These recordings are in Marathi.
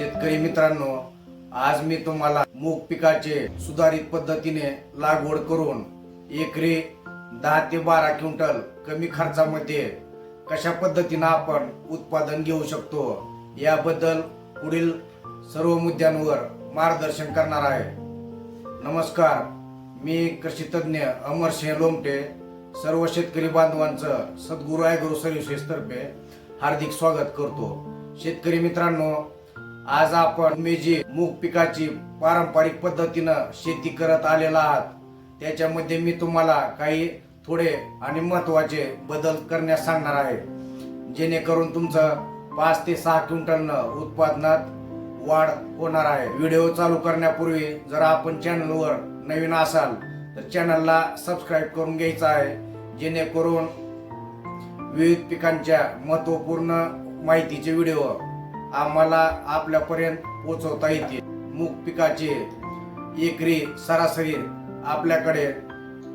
शेतकरी मित्रांनो आज मी तुम्हाला मूग पिकाचे सुधारित पद्धतीने लागवड करून एकरी दहा ते बारा क्विंटल कमी खर्चामध्ये कशा पद्धतीनं आपण उत्पादन घेऊ शकतो याबद्दल पुढील सर्व मुद्द्यांवर मार्गदर्शन करणार आहे. नमस्कार मी कृषीतज्ञ अमर सिंह लोमटे सर्व शेतकरी बांधवांचं सद्गुरू आयग्रो सर्व्हिसेस तर्फे हार्दिक स्वागत करतो. शेतकरी मित्रांनो आज आपण मी जी मूग पिकाची पारंपरिक पद्धतीनं शेती करत आलेला आहात. त्याच्यामध्ये मी तुम्हाला काही थोडे आणि महत्त्वाचे बदल करण्यास सांगणार आहे. जेणेकरून तुमचं पाच ते सहा क्विंटलनं उत्पादनात वाढ होणार आहे. व्हिडिओ चालू करण्यापूर्वी जर आपण चॅनलवर नवीन असाल तर चॅनलला सबस्क्राईब करून घ्यायचं आहे. जेणेकरून विविध पिकांच्या महत्त्वपूर्ण माहितीचे व्हिडिओ आम्हाला आपल्यापर्यंत पोचवता येतील मूग पिकाचे एकरी सरासरी आपल्याकडे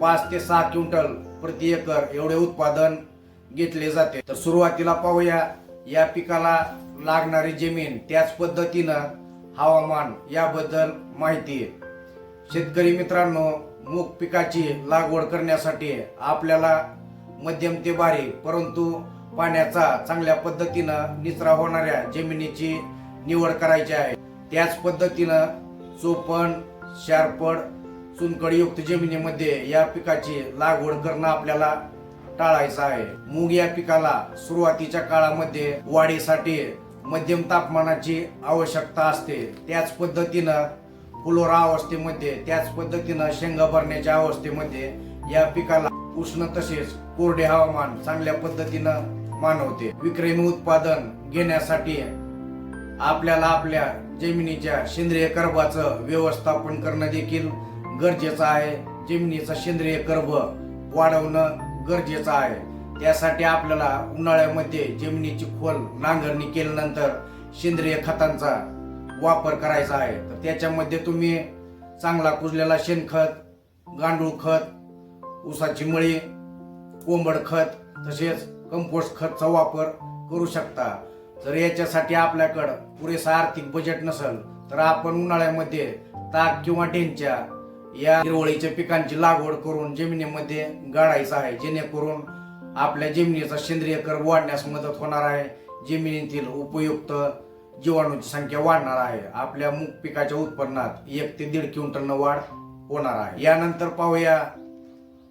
पाच ते सहा क्विंटल प्रति एकर एवढे उत्पादन घेतले जाते. तर सुरुवातीला पाहूया या पिकाला लागणारी जमीन त्याच पद्धतीनं हवामान याबद्दल माहिती शेतकरी मित्रांनो मूग पिकाची लागवड करण्यासाठी आपल्याला मध्यम ते बारीक परंतु पाण्याचा चांगल्या पद्धतीनं निचरा होणाऱ्या जमिनीची निवड करायची आहे. त्याच पद्धतीनं चोपण शारपड चुनकडीयुक्त जमिनीमध्ये या पिकाची लागवड करणं आपल्याला टाळायचं आहे. मूग या पिकाला सुरुवातीच्या काळामध्ये वाढीसाठी मध्यम तापमानाची आवश्यकता असते. त्याच पद्धतीनं फुलोरा अवस्थेमध्ये त्याच पद्धतीनं शेंगा भरण्याच्या अवस्थेमध्ये या पिकाला उष्ण तसेच कोरडे हवामान चांगल्या पद्धतीनं मानवते. विक्रमी उत्पादन घेण्यासाठी आपल्याला आपल्या जमिनीच्या सेंद्रिय कर्बाचं व्यवस्थापन करणं देखील गरजेचं आहे. जमिनीचा सेंद्रिय कर्ब वाढवणं गरजेचं आहे. त्यासाठी आपल्याला उन्हाळ्यामध्ये जमिनीची खोल नांगरणी केल्यानंतर सेंद्रिय खतांचा वापर करायचा आहे. तर त्याच्यामध्ये तुम्ही चांगला कुजलेला शेणखत गांडूळ खत ऊसाची मळी कोंबड खत तसेच कंपोस्ट खतचा वापर करू शकता. जर याच्यासाठी आपल्याकडं पुरेसा आर्थिक बजेट नसेल तर आपण उन्हाळ्यामध्ये ताक किंवा ढेंच्या या हिरवळीच्या पिकांची लागवड करून जमिनीमध्ये गाडायचं आहे जेणेकरून आपल्या जमिनीचा सेंद्रिय कर वाढण्यास मदत होणार आहे. जमिनीतील उपयुक्त जीवाणूची संख्या वाढणार आहे. आपल्या मूग पिकाच्या उत्पन्नात एक ते दीड क्विंटल वाढ होणार आहे. यानंतर पाहूया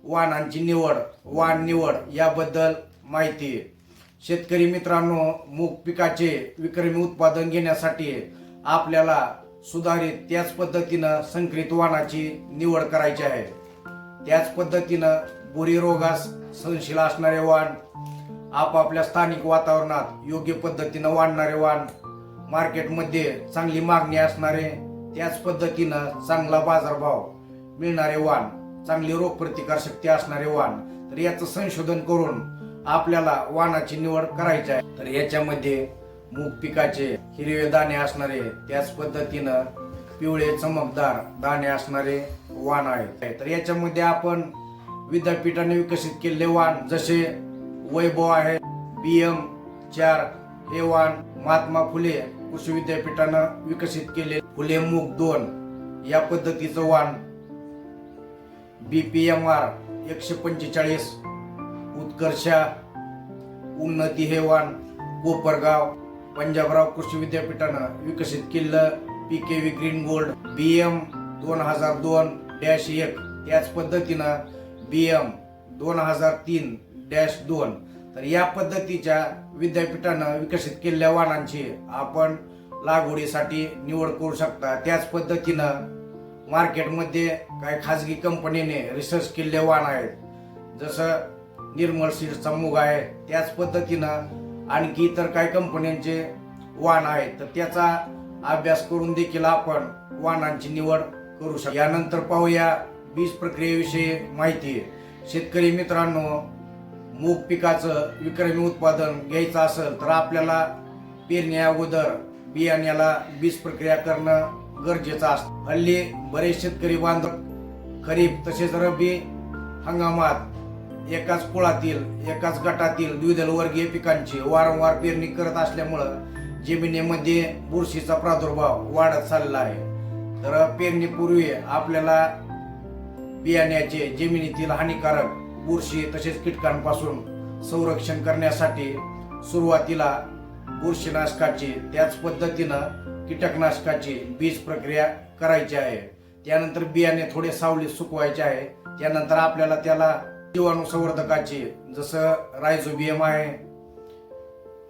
वाहनांची निवड वाहन निवड याबद्दल माहिती शेतकरी मित्रांनो मूग पिकाचे विक्रमी उत्पादन घेण्यासाठी आपल्याला सुधारित त्याच पद्धतीनं संकरित वाणाची निवड करायची आहे. त्याच पद्धतीनं बुरी रोगास सहनशील असणारे वाण आपापल्या स्थानिक वातावरणात योग्य पद्धतीनं वाढणारे वाण मार्केटमध्ये चांगली मागणी असणारे त्याच पद्धतीनं चांगला बाजारभाव मिळणारे वाण चांगली रोगप्रतिकार शक्ती असणारे वाण तर याचं संशोधन करून आपल्याला वाणाची निवड करायची आहे. तर याच्यामध्ये मूग पिकाचे हिरवे दाणे असणारे त्याच पद्धतीनं पिवळे चमकदार दाणे असणारे वाण आहेत. तर याच्यामध्ये आपण विद्यापीठाने विकसित केलेले वाण जसे वैभव आहे बी एम चार हे वाण महात्मा फुले कृषी विद्यापीठानं विकसित केले. फुले मूग दोन या पद्धतीचं वाण. बी पी एम आर एकशे पंचेचाळीस उत्कर्षा उन्नती हे वाण कोपरगाव पंजाबराव कृषी विद्यापीठानं विकसित केलेलं P K V green gold B M दोन हजार दोन डॅश एक. त्याच पद्धतीनं बी एम दोन हजार तीन डॅश दोन. तर या पद्धतीच्या विद्यापीठानं विकसित केलेल्या वाहनांची आपण लागवडीसाठी निवड करू शकता. त्याच पद्धतीनं मार्केटमध्ये काही खाजगी कंपनीने रिसर्च केलेले वाहन आहेत. जसं निर्मल सीड्सचा मूग आहे. त्याच पद्धतीनं आणखी इतर काही कंपन्यांचे वाण आहे तर त्याचा अभ्यास करून देखील आपण वाहनांची निवड करू शकतो. यानंतर पाहूया बीज प्रक्रियेविषयी माहिती. शेतकरी मित्रांनो मूग पिकाचं विक्रमी उत्पादन घ्यायचं असेल तर आपल्याला पेरण्या अगोदर बियाण्याला बीज प्रक्रिया करणं गरजेचं असतं. हल्ली बरेच शेतकरी बांधव खरीप तसेच रब्बी हंगामात एकाच कुळातील एकाच गटातील द्विदल वर्गीय पिकांची वारंवार पेरणी करत असल्यामुळं जमिनीमध्ये बुरशीचा प्रादुर्भाव वाढत चालला आहे. तर पेरणीपूर्वी आपल्याला बियाण्याचे जमिनीतील हानिकारक बुरशी तसेच कीटकांपासून संरक्षण करण्यासाठी सुरुवातीला बुरशीनाशकाची त्याच पद्धतीनं कीटकनाशकाची बीज प्रक्रिया करायची आहे. त्यानंतर बियाणे थोडे सावलीत सुकवायचे आहे. त्यानंतर आपल्याला त्याला जीवाणू संवर्धकाची जसं रायझोबियम आहे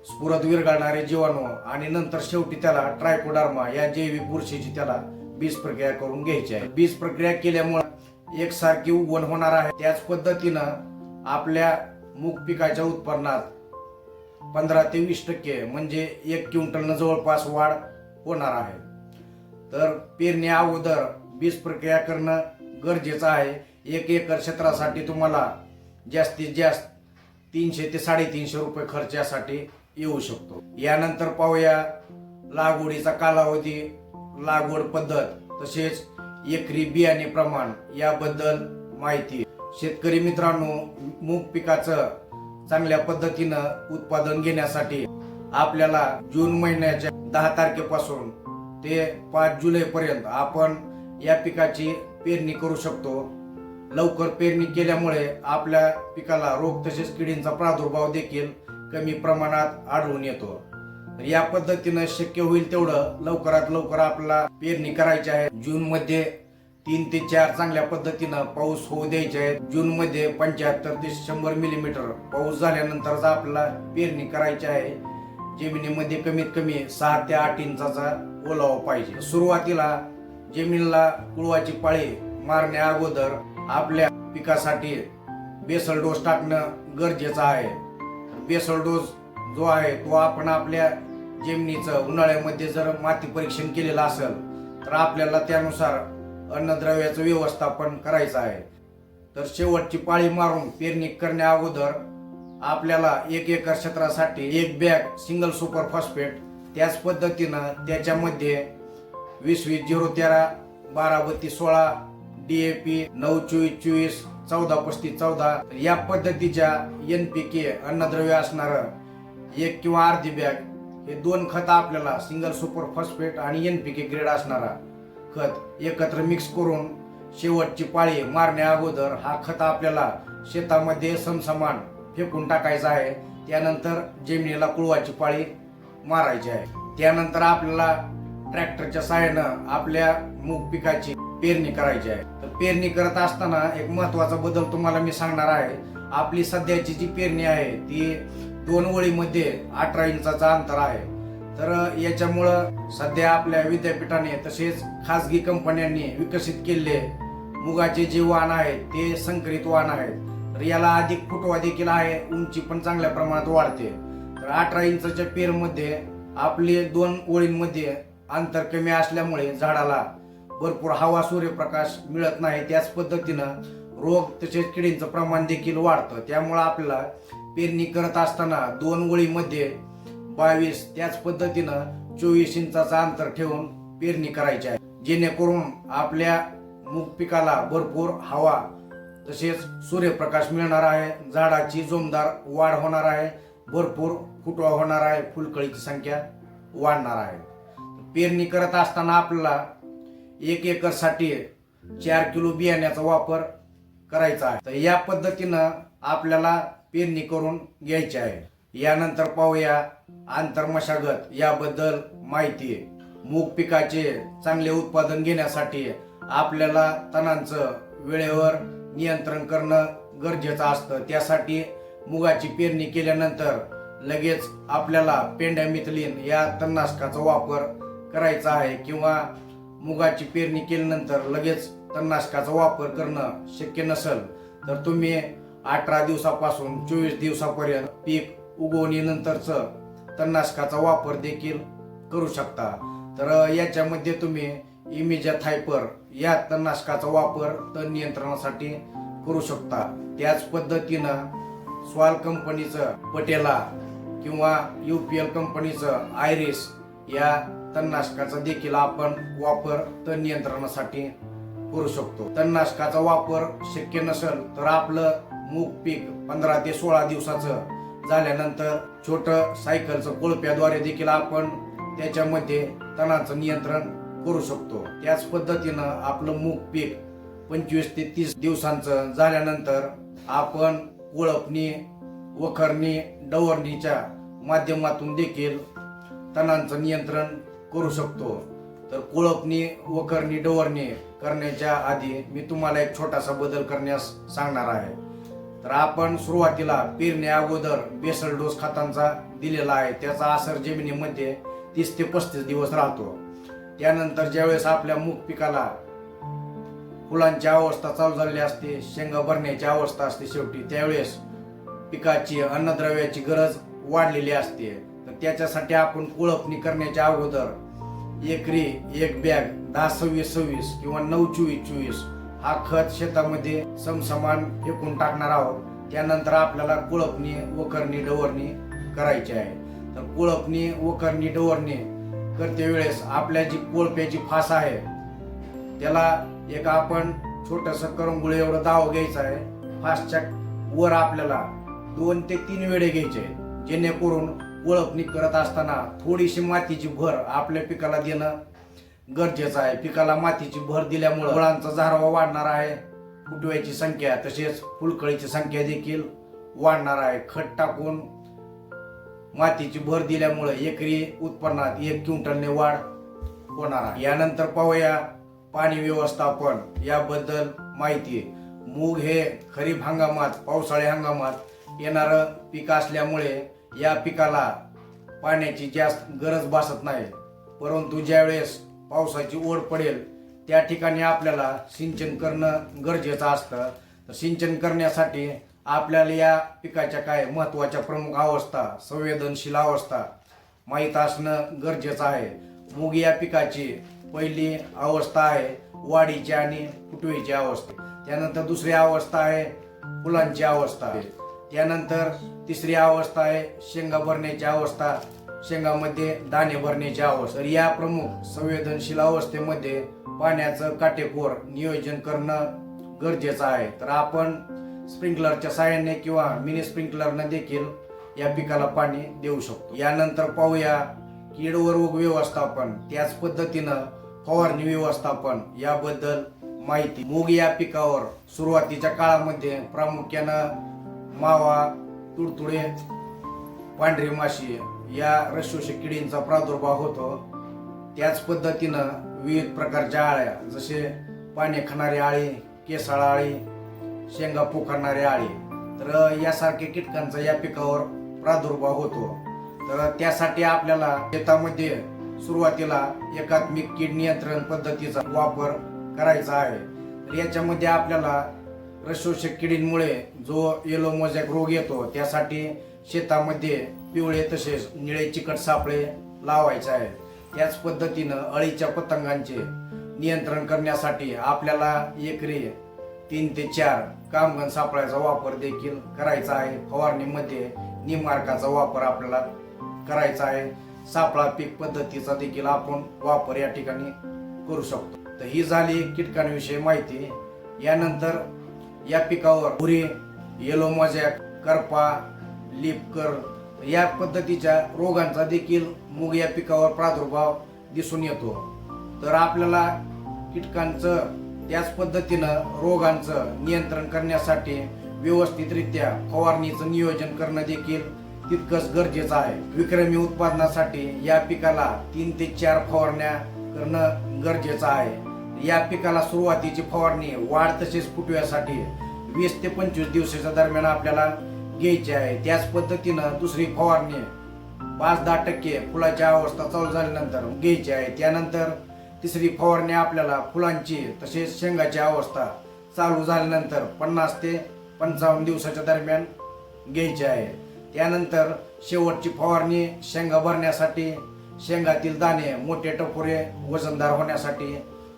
स्फुरत विरघळणारे जीवाणू आणि नंतर शेवटी त्याला ट्रायकोडार्मा या जैविक बुरशीची त्याला बीज प्रक्रिया करून घ्यायची आहे. बीज प्रक्रिया केल्यामुळे एकसारखी उगवण होणार आहे. त्याच पद्धतीनं आपल्या मूग पिकाच्या उत्पन्नात पंधरा ते वीस टक्के म्हणजे एक क्विंटलनं जवळपास वाढ होणार आहे. तर पेरणी अगोदर बीज प्रक्रिया करणं गरजेचं आहे. एक एकर क्षेत्रासाठी तुम्हाला जास्तीत जास्त तीनशे ते साडेतीनशे रुपये खर्चासाठी येऊ शकतो. यानंतर पाहूया लागवडीचा कालावधी लागवड पद्धत तसेच एकरी बियाणे प्रमाण याबद्दल माहिती. शेतकरी मित्रांनो मूग पिकाचं चांगल्या पद्धतीनं उत्पादन घेण्यासाठी आपल्याला जून महिन्याच्या दहा तारखेपासून ते पाच जुलै पर्यंत आपण या पिकाची पेरणी करू शकतो. लवकर पेरणी केल्यामुळे आपल्या पिकाला रोग तसेच किडींचा प्रादुर्भाव देखील कमी प्रमाणात आढळून येतो. या पद्धतीनं शक्य होईल तेवढं लवकरात लवकर आपल्याला पेरणी करायची आहे. जून मध्ये तीन ते चार चांगल्या पद्धतीनं पाऊस होऊ द्यायचे आहे जून मध्ये पंच्याहत्तर ते शंभर मिलीमीटर पाऊस झाल्यानंतरच आपल्याला पेरणी करायची आहे. जमिनीमध्ये कमीत कमी सहा ते आठ इंचाचा ओलावा पाहिजे. सुरुवातीला जमिनीला कुळवाची पाळी मारण्या अगोदर आपल्या पिकासाठी बेसल डोस टाकणं गरजेचं आहे. बेसल डोस जो आहे तो आपण आपल्या जमिनीचं उन्हाळ्यामध्ये जर माती परीक्षण केलेलं असेल तर आपल्याला त्यानुसार अन्नद्रव्याचं व्यवस्थापन करायचं आहे. तर शेवटची पाळी मारून पेरणी करण्या अगोदर आपल्याला एक एकर क्षेत्रासाठी एक बॅग सिंगल सुपर फॉस्फेट त्याच पद्धतीनं त्याच्यामध्ये वीस वीस झिरो तेरा बारा बत्तीस सोळा डीएपी नऊ चोवीस चोवीस चौदा पस्तीस चौदा. या पद्धतीच्या एन पी के अन्नद्रव्य असणार एक किंवा अर्धी बॅग हे दोन खत आपल्याला सिंगल सुपर फॉस्फेट आणि एन पी के ग्रेड असणारा खत एकत्र मिक्स करून शेवटची पाळी मारण्या अगोदर हा खत आपल्याला शेतामध्ये समसमान फेकून टाकायचा आहे. त्यानंतर जमिनीला कुळवाची पाळी मारायची आहे. त्यानंतर आपल्याला ट्रॅक्टरच्या सहाय्यानं आपल्या मूग पिकाची पेरणी करायची आहे. तर पेरणी करत असताना एक महत्त्वाचा बदल तुम्हाला मी सांगणार आहे. आपली सध्याची जी पेरणी आहे ती दोन ओळीमध्ये अठरा इंचाचा अंतर आहे. तर याच्यामुळं सध्या आपल्या विद्यापीठाने तसेच खासगी कंपन्यांनी विकसित केलेले मुगाचे जे वाण आहेत ते संकरित वाण आहेत. तर याला अधिक फुटवा देखील आहे उंची पण चांगल्या प्रमाणात वाढते. तर अठरा इंचाच्या पेरमध्ये आपले दोन ओळींमध्ये अंतर कमी असल्यामुळे झाडाला भरपूर हवा सूर्यप्रकाश मिळत नाही. त्याच पद्धतीनं रोग तसेच किडींचं प्रमाण देखील वाढतं. त्यामुळं आपल्याला पेरणी करत असताना दोन ओळीमध्ये बावीस त्याच पद्धतीनं चोवीस इंचाचा अंतर ठेवून पेरणी करायची आहे. जेणेकरून आपल्या मूग पिकाला भरपूर हवा तसेच सूर्यप्रकाश मिळणार आहे. झाडाची जोमदार वाढ होणार आहे. भरपूर फुटवा होणार आहे. फुलकळीची संख्या वाढणार आहे. पेरणी करत असताना आपल्याला एक एकरसाठी चार किलो बियाण्याचा वापर करायचा आहे. तर या पद्धतीनं आपल्याला पेरणी करून घ्यायची आहे. यानंतर पाहूया आंतरमशागत याबद्दल माहिती. मूग पिकाचे चांगले उत्पादन घेण्यासाठी आपल्याला तणांचं वेळेवर नियंत्रण करणं गरजेचं असतं. त्यासाठी मुगाची पेरणी केल्यानंतर लगेच आपल्याला पेंड्यामिथलिन या तणनाशकाचा वापर करायचा आहे किंवा मुगाची पेरणी केल्यानंतर लगेच तणनाशकाचा वापर करणं शक्य नसेल तर तुम्ही अठरा दिवसापासून चोवीस दिवसापर्यंत पीक उगवणीनंतरच तणनाशकाचा वापर देखील करू शकता. तर याच्यामध्ये तुम्ही इमिजा थायपर या तणनाशकाचा वापर तण नियंत्रणासाठी करू शकता. त्याच पद्धतीनं स्वाल कंपनीचं पटेला किंवा यू पी एल कंपनीचं आयरिस या तणनाशकाचा देखील आपण वापर तण नियंत्रणासाठी करू शकतो. तणनाशकाचा वापर शक्य नसेल तर आपलं मूग पीक पंधरा ते सोळा दिवसाचं झाल्यानंतर छोट सायकलचं कोळप्याद्वारे देखील आपण त्याच्यामध्ये तणाचं नियंत्रण करू शकतो. त्याच पद्धतीनं आपलं मूग पीक पंचवीस ते तीस दिवसांचं झाल्यानंतर आपण कोळपणी वखरणी डवरणीच्या माध्यमातून देखील तणांचं नियंत्रण करू शकतो. तर कोळपणी वकरणी डवरणी करण्याच्या आधी मी तुम्हाला एक छोटासा बदल करण्यास सांगणार आहे. तर आपण सुरुवातीला पेरण्या अगोदर बेसल डोस खतांचा दिलेला आहे. त्याचा असर जमिनीमध्ये तीस ते पस्तीस दिवस राहतो. त्यानंतर ज्यावेळेस आपल्या मूग पिकाला फुलांची अवस्था चालू झालेली असते शेंगा भरण्याची अवस्था असते शेवटी त्यावेळेस पिकाची अन्नद्रव्याची गरज वाढलेली असते. तर त्याच्यासाठी आपण कुळपणी करण्याच्या अगोदर एकरी एक बॅग दहा सव्वीस सव्वीस किंवा नऊ चोवीस चोवीस हा खत शेतामध्ये समसमान फेकून टाकणार आहोत. त्यानंतर आपल्याला कुळपणी वखरणी डवरणी करायची आहे. तर कुळपणी वखरणी डवरणी करते वेळेस आपल्या जी कोळप्याची फास आहे त्याला एक आपण छोटस करंगुळे एवढं दाव घ्यायचा आहे. फासच्या वर आपल्याला दोन ते तीन वेळे घ्यायचे जेणेकरून ओळखणी करत असताना थोडीशी मातीची भर आपल्या पिकाला देणं गरजेचं आहे. पिकाला मातीची भर दिल्यामुळे फळांचा झारवा वाढणार आहे. फुटव्याची संख्या तसेच फुलकळीची संख्या देखील वाढणार आहे. खत टाकून मातीची भर दिल्यामुळे एकरी उत्पन्नात एक क्विंटलने वाढ होणार आहे. यानंतर पाहूया पाणी व्यवस्थापन. याबद्दल माहिती. मूग हे खरीप हंगामात पावसाळी हंगामात येणारं पीक असल्यामुळे या पिकाला पाण्याची जास्त गरज भासत नाही. परंतु ज्यावेळेस पावसाची ओढ पडेल त्या ठिकाणी आपल्याला सिंचन करणं गरजेचं असतं. तर सिंचन करण्यासाठी आपल्याला या पिकाच्या काय महत्त्वाच्या प्रमुख अवस्था संवेदनशील अवस्था माहीत असणं गरजेचं आहे. मूग या पिकाची पहिली अवस्था आहे वाढीची आणि फुटवेची अवस्था. त्यानंतर दुसरी अवस्था आहे फुलांची अवस्था. आहे त्यानंतर तिसरी अवस्था आहे शेंगा भरण्याची अवस्था. शेंगामध्ये दाणे भरण्याची अवस्था. या प्रमुख संवेदनशील अवस्थेमध्ये पाण्याचं काटेकोर नियोजन करणं गरजेचं आहे. तर आपण स्प्रिंकलरच्या साहाय्याने किंवा मिनी स्प्रिंकलरनं देखील या पिकाला पाणी देऊ शकतो. यानंतर पाहूया कीड व रोग व्यवस्थापन. त्याच पद्धतीनं फवारणी व्यवस्थापन याबद्दल माहिती. मूग या पिकावर सुरुवातीच्या काळामध्ये प्रामुख्यानं मावा तुडतुडे पांढरी माशी या रसोषक किडींचा प्रादुर्भाव होतो. त्याच पद्धतीनं विविध प्रकारच्या आळ्या जसे पाणी खाणारी आळी केसाळ आळी शेंगा पोखरणारी आळी तर यासारख्या कीटकांचा या पिकावर प्रादुर्भाव होतो. तर त्यासाठी आपल्याला शेतामध्ये सुरुवातीला एकात्मिक कीड नियंत्रण पद्धतीचा वापर करायचा आहे. तर याच्यामध्ये आपल्याला रशोषक किडींमुळे जो येलो मोजॅक रोग येतो त्यासाठी शेतामध्ये पिवळे तसेच निळे चिकट सापळे लावायचे आहे त्याच पद्धतीनं अळीच्या पतंगांचे नियंत्रण करण्यासाठी आपल्याला एकरी तीन ते चार कामगण सापळ्याचा वापर देखील करायचा आहे. फवारणीमध्ये निमार्काचा वापर आपल्याला करायचा आहे. सापळा पीक पद्धतीचा देखील आपण वापर या ठिकाणी करू शकतो. तर ही झाली कीटकांविषयी माहिती. यानंतर या पिकावर भुरी येलो मजॅक करपा लिपकर या पद्धतीच्या रोगांचा देखील मूग या पिकावर प्रादुर्भाव दिसून येतो. तर आपल्याला कीटकांचं त्याच पद्धतीनं रोगांचं नियंत्रण करण्यासाठी व्यवस्थितरित्या फवारणीचं नियोजन करणं देखील तितकंच गरजेचं आहे. विक्रमी उत्पादनासाठी या पिकाला तीन ते चार फवारण्या करणं गरजेचं आहे. या पिकाला सुरुवातीची फवारणी वाढ तसेच फुटव्यासाठी वीस ते पंचवीस दिवसाच्या दरम्यान आपल्याला घ्यायची आहे. त्याच पद्धतीनं दुसरी फवारणी पाच दहा टक्के फुलाची अवस्था चालू झाल्यानंतर घ्यायची आहे. त्यानंतर तिसरी फवारणी आपल्याला फुलांची तसेच शेंगाची अवस्था चालू झाल्यानंतर पन्नास ते पंचावन्न दिवसाच्या दरम्यान घ्यायची आहे. त्यानंतर शेवटची फवारणी शेंगा भरण्यासाठी शेंगातील दाणे मोठे टपोरे वजनदार होण्यासाठी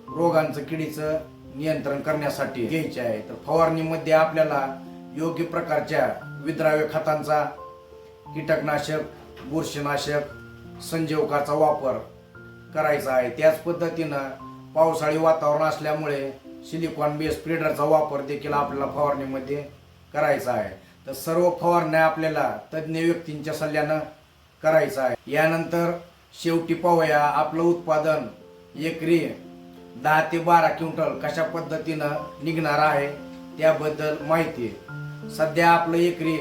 रोगांचं किडीचं नियंत्रण करण्यासाठी घ्यायचे आहे. तर फवारणीमध्ये आपल्याला योग्य प्रकारच्या विद्राव्य खतांचा कीटकनाशक बुरशीनाशक संजीवकाचा वापर करायचा आहे. त्याच पद्धतीनं पावसाळी वातावरण असल्यामुळे सिलिकॉन बेस स्प्रेडरचा वापर देखील आपल्याला फवारणीमध्ये करायचा आहे. तर सर्व फवारण्या आपल्याला तज्ज्ञ व्यक्तींच्या सल्ल्यानं करायचं आहे. यानंतर शेवटी पाहूया आपलं उत्पादन एकरी दहा ते बारा क्विंटल कशा पद्धतीनं निघणार आहे त्याबद्दल माहिती सध्या आपलं एकरी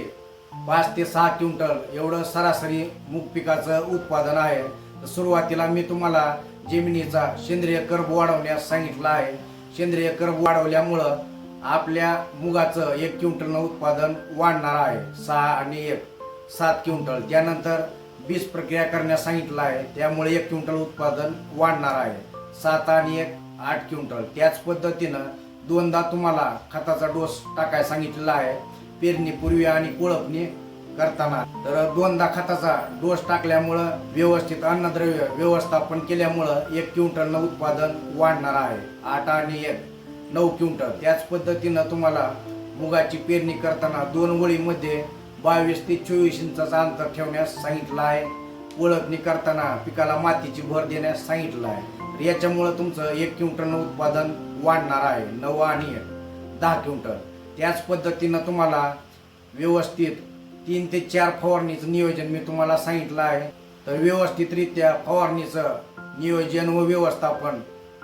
पाच ते सहा क्विंटल एवढं सरासरी मूग पिकाचं उत्पादन आहे. सुरुवातीला मी तुम्हाला जमिनीचा सेंद्रिय कर्ब वाढवण्यास सांगितलं आहे. सेंद्रिय कर्ब वाढवल्यामुळं आपल्या मुगाचं एक क्विंटलनं उत्पादन वाढणार आहे. सहा आणि एक सात क्विंटल. त्यानंतर बीज प्रक्रिया करण्यास सांगितलं आहे. त्यामुळे एक क्विंटल उत्पादन वाढणार आहे. सात आणि एक आठ क्विंटल. त्याच पद्धतीनं दोनदा तुम्हाला खताचा डोस टाकायला सांगितलेला आहे. पेरणीपूर्वी आणि कोळपणी करताना. तर दोनदा खताचा डोस टाकल्यामुळं व्यवस्थित अन्नद्रव्य व्यवस्थापन केल्यामुळं एक क्विंटलनं उत्पादन वाढणार आहे. आठ आणि एक नऊ क्विंटल. त्याच पद्धतीनं तुम्हाला मुगाची पेरणी करताना दोन वळीमध्ये बावीस ते चोवीस इंचाचा अंतर ठेवण्यास सांगितलं आहे. ओळखणी करताना पिकाला मातीची भर देण्यास सांगितलं आहे तर याच्यामुळं तुमचं एक क्विंटलनं उत्पादन वाढणार आहे नऊ आणि एक दहा क्विंटल. त्याच पद्धतीनं तुम्हाला व्यवस्थित तीन ते चार फवारणीचं नियोजन मी तुम्हाला सांगितलं आहे. तर व्यवस्थितरित्या फवारणीचं नियोजन व व्यवस्थापन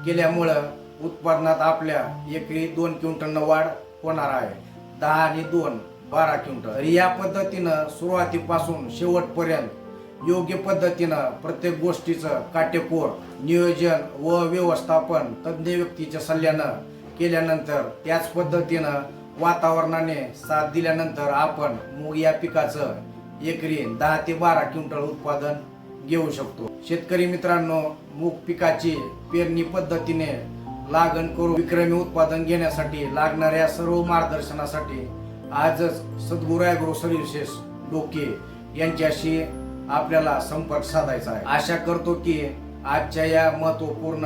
केल्यामुळं उत्पादनात आपल्या एकरी दोन क्विंटलनं वाढ होणार आहे. दहा आणि दोन बारा क्विंटल. या पद्धतीनं सुरुवातीपासून शेवटपर्यंत योग्य पद्धतीनं प्रत्येक गोष्टीचं काटेकोर नियोजन व व्यवस्थापन तज्ज्ञ व्यक्तीच्या सल्ल्यानं केल्यानंतर त्याच पद्धतीनं वातावरणाने साथ दिल्यानंतर आपण मूग या पिकाचं एकरी दहा ते बारा क्विंटल उत्पादन घेऊ शकतो. शेतकरी मित्रांनो मूग पिकाची पेरणी पद्धतीने लागण करून विक्रमी उत्पादन घेण्यासाठी लागणाऱ्या सर्व मार्गदर्शनासाठी आजच सद्गुरू ॲग्रो सर्व्हिसेस डोके यांच्याशी आपल्याला संपर्क साधायचा आहे. आशा करतो की आजच्या या महत्त्वपूर्ण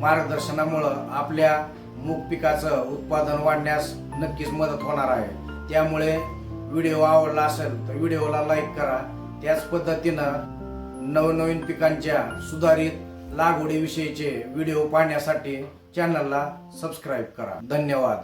मार्गदर्शनामुळं आपल्या मूग पिकाचं उत्पादन वाढण्यास नक्कीच मदत होणार आहे. त्यामुळे व्हिडिओ आवडला असेल तर व्हिडिओला लाईक करा. त्याच पद्धतीनं नवनवीन पिकांच्या सुधारित लागवडीविषयीचे व्हिडिओ पाहण्यासाठी चॅनलला सबस्क्राईब करा. धन्यवाद.